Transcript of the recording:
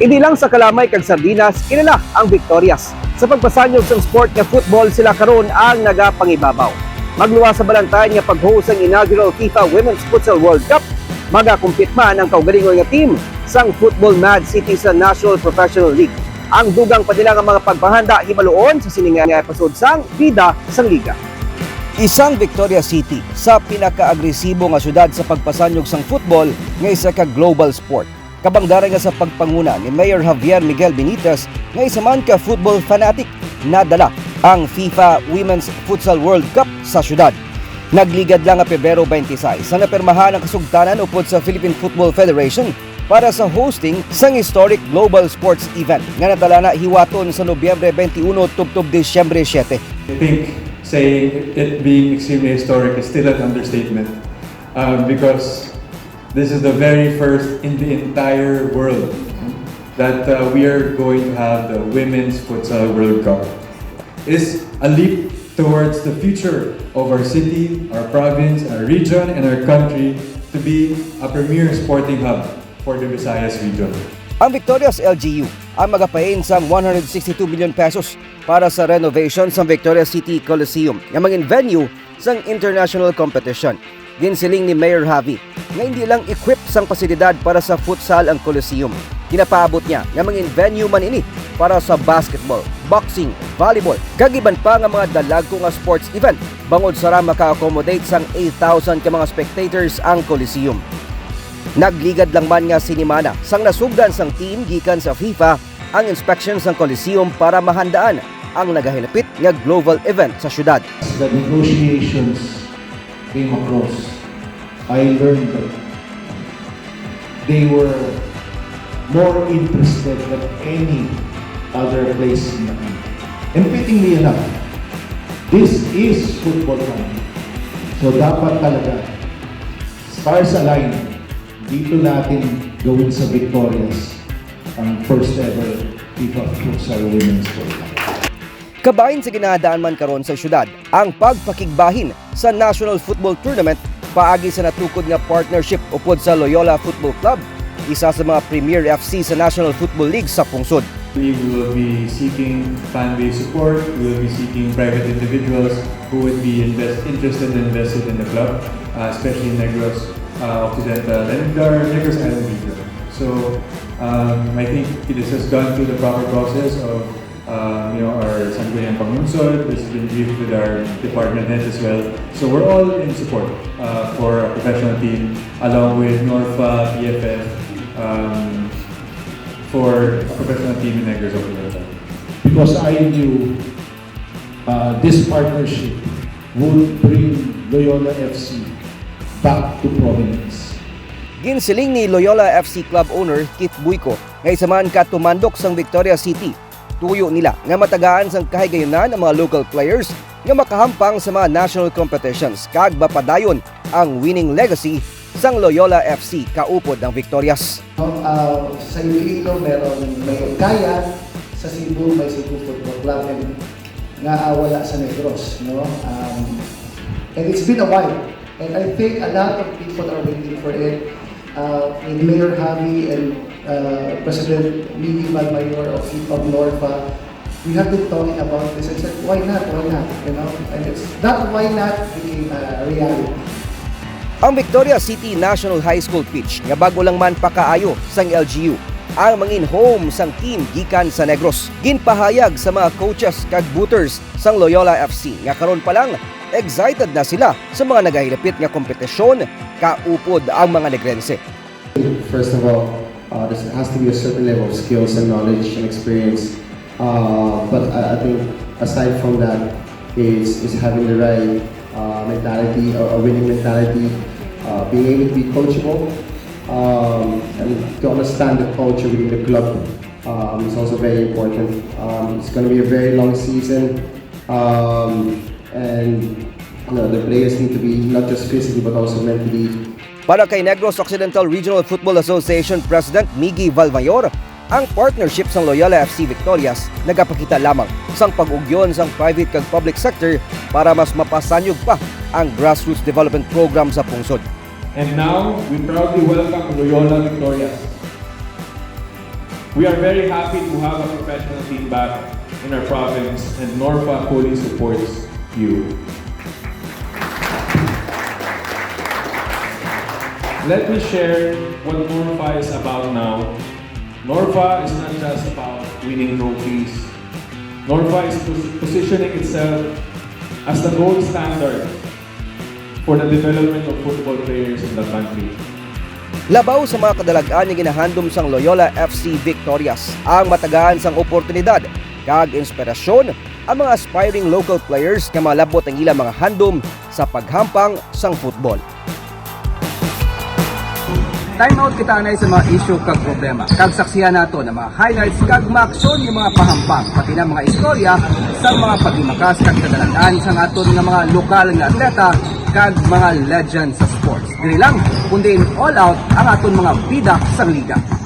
Hindi lang sa Kalamay kag Sardinas, kilala ang Victorias. Sa pagpasanyog sa sport nga football sila karon ang nagapangibabaw. Magluwa sa balantayan nga pag-host ang inaugural FIFA Women's Futsal World Cup, magakumpit man ang kaugalingon nga team sang Football Mad City sa National Professional League. Ang dugang pa nila nga mga pagpahanda himaluon sa sininga nga episode sang Bida sang Liga. Isang Victoria City sa pinaka-agresibo nga syudad sa pagpasanyog sang football nga isa ka global sport. Kabangdaray nga sa pagpanguna ni Mayor Javier Miguel Benitez nga isa man ka football fanatic nadala ang FIFA Women's Futsal World Cup sa syudad. Nagligad lang nga Pebrero 26 sa napirmahan ang kasugtanan upod sa Philippine Football Federation para sa hosting sang historic global sports event nga nadala na hiwaton sa Nobyembre 21 tubtob Disyembre 7. I think saying it being extremely historic is still an understatement um, because this is the very first in the entire world that uh, we are going to have the Women's Futsal World Cup. It is a leap towards the future of our city, our province, our region, and our country to be a premier sporting hub for the Visayas region. Ang Victoria's LGU ang magapain sa 162 million pesos para sa renovation sa Victoria City Coliseum nga maging venue sang international competition. Ginsiling ni Mayor Javi nga hindi lang equip sang pasilidad para sa futsal ang Coliseum. Ginapaabot niya nga maging venue man ini para sa basketball, boxing, volleyball, kagiban pa nga mga dalagko nga sports event bangod sa ra maka-accommodate sang 8,000 ka mga spectators ang Coliseum. Nagligad lang man nga sinimana sang nasugdan sang team gikan sa FIFA ang inspection sang Coliseum para mahandaan ang nagahilapit nga global event sa syudad. the negotiations came across, I learned that they were more interested than any other place in the country. And fittingly enough, this is football time. So dapat talaga, stars align, dito natin gawin sa Victorias ang first ever FIFA Futsal Women's World Cup. Kabahin sa ginadaan man karon sa syudad ang pagpakigbahin sa National Football Tournament paagi sa natukod nga partnership upod sa Loyola Football Club, isa sa mga premier FC sa National Football League sa pungsod. We will be seeking fan-based support. We will be seeking private individuals who would be invest, interested and invested in the club, uh, especially Negros uh, Occidental and our Negros Island region. So um, I think this has gone through the proper process of um, you know our Sangguniang Pangunsod. This has been briefed with our department heads as well. So we're all in support uh, for a professional team along with Norfa, PFF. Um, for a professional team in Negros Occidental. because I knew uh, this partnership would bring Loyola FC back to prominence. Ginsiling ni Loyola FC Club owner Keith Buico nga isa man ka tumandok sang Victoria City. Tuyo nila nga matagaan sang kahigayunan ang mga local players nga makahampang sa mga national competitions kag mapadayon ang winning legacy sang Loyola FC kaupod ng Victorias. Uh, sa Iloilo meron may Kaya, sa Cebu may Cebu Football Club and nga ah, wala sa Negros, no? Um, and it's been a while. And I think a lot of people are waiting for it. Uh, with Mayor Javi and uh, President Miguel Malmayor of, of Norfa, we have been talking about this and said, why not, why not, you know? And it's that why not became a reality. Ang Victoria City National High School pitch nga bago lang man pakaayo sang LGU ang mangin home sang team gikan sa Negros. Ginpahayag sa mga coaches kag booters sang Loyola FC nga karon pa lang excited na sila sa mga nagahilapit nga kompetisyon kaupod ang mga Negrense. First of all, uh, there has to be a certain level of skills and knowledge and experience. Uh, but I, I think aside from that, is is having the right uh, mentality, a, a winning mentality, uh, being able to be coachable, um, and to understand the culture within the club um, is also very important. Um, it's going to be a very long season, um, and you know, the players need to be not just physically but also mentally Para kay Negros Occidental Regional Football Association President Miggy Valmayor, ang partnership sang Loyola FC Victorias nagapakita lamang sang pag-ugyon sang private kag public sector para mas mapasanyog pa ang grassroots development program sa pungsod. And now, we proudly welcome Loyola Victorias. We are very happy to have a professional team back in our province and Norfa fully supports you. Let me share what Norfa is about now. Norfa is not just about winning trophies. Norfa is pos- positioning itself as the gold standard for the development of football players in the country. Labaw sa mga kadalagaan nga ginahandom sang Loyola FC Victorias ang matagaan sang oportunidad kag inspirasyon ang mga aspiring local players nga malabot ang ilang mga handom sa paghampang sang football. Time out kita na sa mga issue kag problema. Kag saksihan nato ng mga highlights kag maaksyon yung mga pahampang pati na mga istorya sa mga pagimakas kag kadalagaan sa aton nga mga lokal nga atleta kag mga legends sa sports. Dili lang, kundi all out ang aton mga bida sa liga.